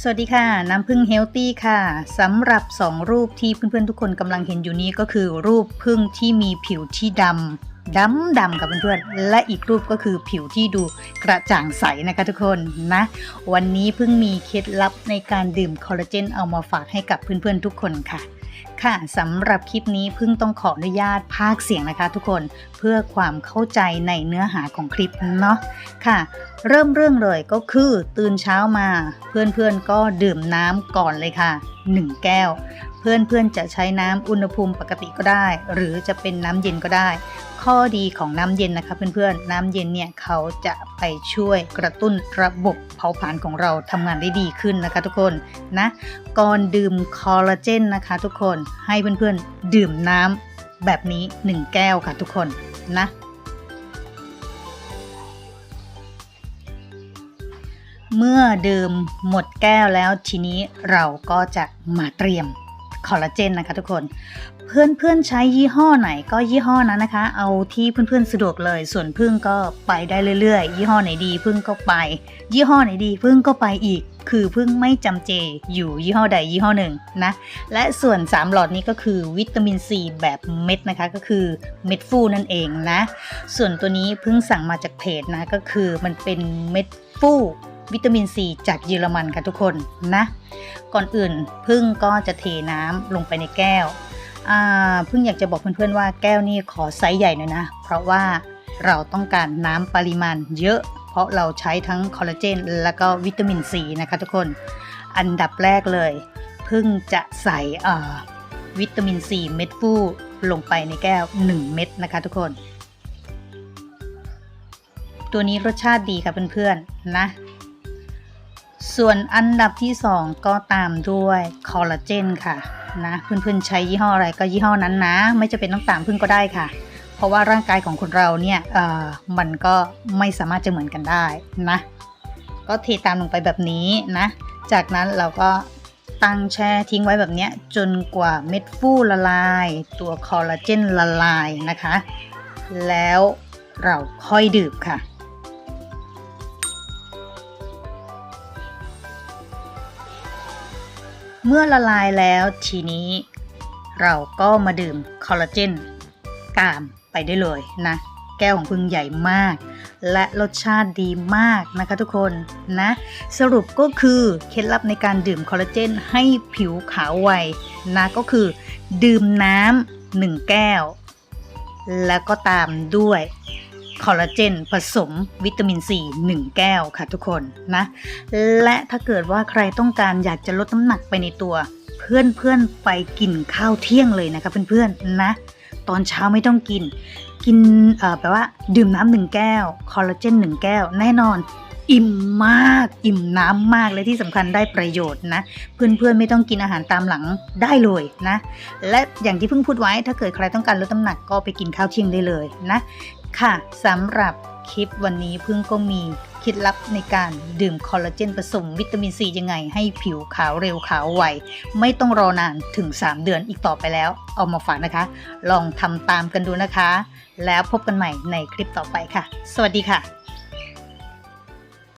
สวัสดีค่ะ น้ำพึ่งเฮลตี้ค่ะสำหรับ 2 รูปที่เพื่อนๆทุกคนกำลังเห็นอยู่นี้ก็คือ รูปพึ่งที่มีผิวที่ดำดำดำกับเพื่อนๆและอีกรูปก็คือผิวที่ดูกระจ่างใสนะคะทุกคนนะ วันนี้เพิ่งมีเคล็ดลับในการดื่มคอลลาเจนเอามาฝากให้กับเพื่อนๆทุกคนค่ะ ค่ะสำหรับคลิปนี้เพิ่งต้องขออนุญาตพากเสียงนะคะทุกคนเพื่อความเข้าใจในเนื้อหาของคลิปเนาะค่ะ เริ่มเรื่องเลยก็คือตื่นเช้ามา เพื่อนๆก็ดื่มน้ำก่อนเลยค่ะ 1 แก้ว เพื่อนๆจะใช้น้ำอุณหภูมิปกติก็ได้ หรือจะเป็นน้ำเย็นก็ได้ ข้อดีของน้ำเย็นนะคะเพื่อนๆ น้ำเย็นเนี่ยเขาจะไปช่วยกระตุ้นระบบเผาผลาญของเราทำงานได้ดีขึ้นนะคะทุกคนนะก่อนดื่มคอลลาเจนนะคะทุกคนให้เพื่อนๆ ดื่มน้ำแบบนี้ 1 แก้วค่ะทุกคนนะเมื่อดื่มหมดแก้วแล้วทีนี้เราก็จะมาเตรียม คอลลาเจนนะคะทุกคน เพื่อนๆใช้ยี่ห้อไหนก็ยี่ห้อนั้นนะคะ เอาที่เพื่อนๆสะดวกเลย ส่วนพึ่งก็ไปได้เรื่อยๆ ยี่ห้อไหนดีพึ่งก็ไป ยี่ห้อไหนดีพึ่งก็ไปอีก คือพึ่งไม่จำเจอยู่ยี่ห้อใดยี่ห้อหนึ่งนะ และส่วน 3 หลอดนี้ก็คือวิตามินซีแบบเม็ดนะคะก็คือเม็ดฟูนั่นเองนะ ส่วนตัวนี้พิ่งสั่งมาจากเพจนะก็คือมันเป็นเม็ดฟู วิตามินซีจากเยอรมันค่ะทุกคนนะ ก่อนอื่นพึ่งก็จะเทน้ำลงไปในแก้วพึ่งอยากจะบอกเพื่อนๆว่าแก้วนี่ขอไซส์ใหญ่หน่อยนะ เพราะว่าเราต้องการน้ำปริมาณเยอะ เพราะเราใช้ทั้งคอลลาเจนแล้วก็วิตามินซีนะคะทุกคน อันดับแรกเลย พึ่งจะใส่วิตามินซีเม็ดฟูลงไปในแก้ว 1 เม็ดนะคะทุกคน ตัวนี้รสชาติดีค่ะเพื่อนๆนะ ส่วนอันดับที่ 2 ก็ตามด้วยคอลลาเจนค่ะนะเพื่อนๆใช้ยี่ห้ออะไรก็ยี่ห้อนั้นนะ ไม่จะเป็นต้องตามพึ่งก็ได้ค่ะ เพราะว่าร่างกายของคนเราเนี่ยมันก็ไม่สามารถจะเหมือนกันได้นะ ก็เทตามลงไปแบบนี้นะ จากนั้นเราก็ตั้งแช่ทิ้งไว้แบบนี้จนกว่าเม็ดฟูละลาย ตัวคอลลาเจนละลายนะคะ แล้วเราค่อยดื่มค่ะ เมื่อละลายแล้วทีนี้ เราก็มาดื่มคอลลาเจนตามไปได้เลยนะ แก้วของพึ่งใหญ่มาก และรสชาติดีมากนะคะทุกคนนะ สรุปก็คือเคล็ดลับในการดื่มคอลลาเจนให้ผิวขาวไวนะก็คือ ดื่มน้ำหนึ่งแก้ว แล้วก็ตามด้วย คอลลาเจนผสมวิตามินซี1แก้วค่ะทุกคนนะ และถ้าเกิดว่าใครต้องการอยากจะลดน้ำหนักไปในตัว เพื่อนๆไปกินข้าวเที่ยงเลยนะคะเพื่อนๆนะ ตอนเช้าไม่ต้องกิน กินเออแปลว่าดื่มน้ำหนึ่งแก้ว คอลลาเจนหนึ่งแก้ว แน่นอน อิ่มมาก อิ่มน้ำมาก และที่สำคัญได้ประโยชน์นะ เพื่อนๆไม่ต้องกินอาหารตามหลังได้เลยนะ และอย่างที่เพิ่งพูดไว้ ถ้าเกิดใครต้องการลดน้ำหนักก็ไปกินข้าวเที่ยงได้เลยนะ ค่ะสำหรับคลิปวันนี้เพิ่งก็มีเคล็ดลับในการดื่มคอลลาเจนผสมวิตามินซียังไง ให้ผิวขาวเร็วขาวไว ไม่ต้องรอนานถึง 3 เดือนอีกต่อไปแล้ว เอามาฝากนะคะ ลองทำตามกันดูนะคะ แล้วพบกันใหม่ในคลิปต่อไปค่ะ สวัสดีค่ะ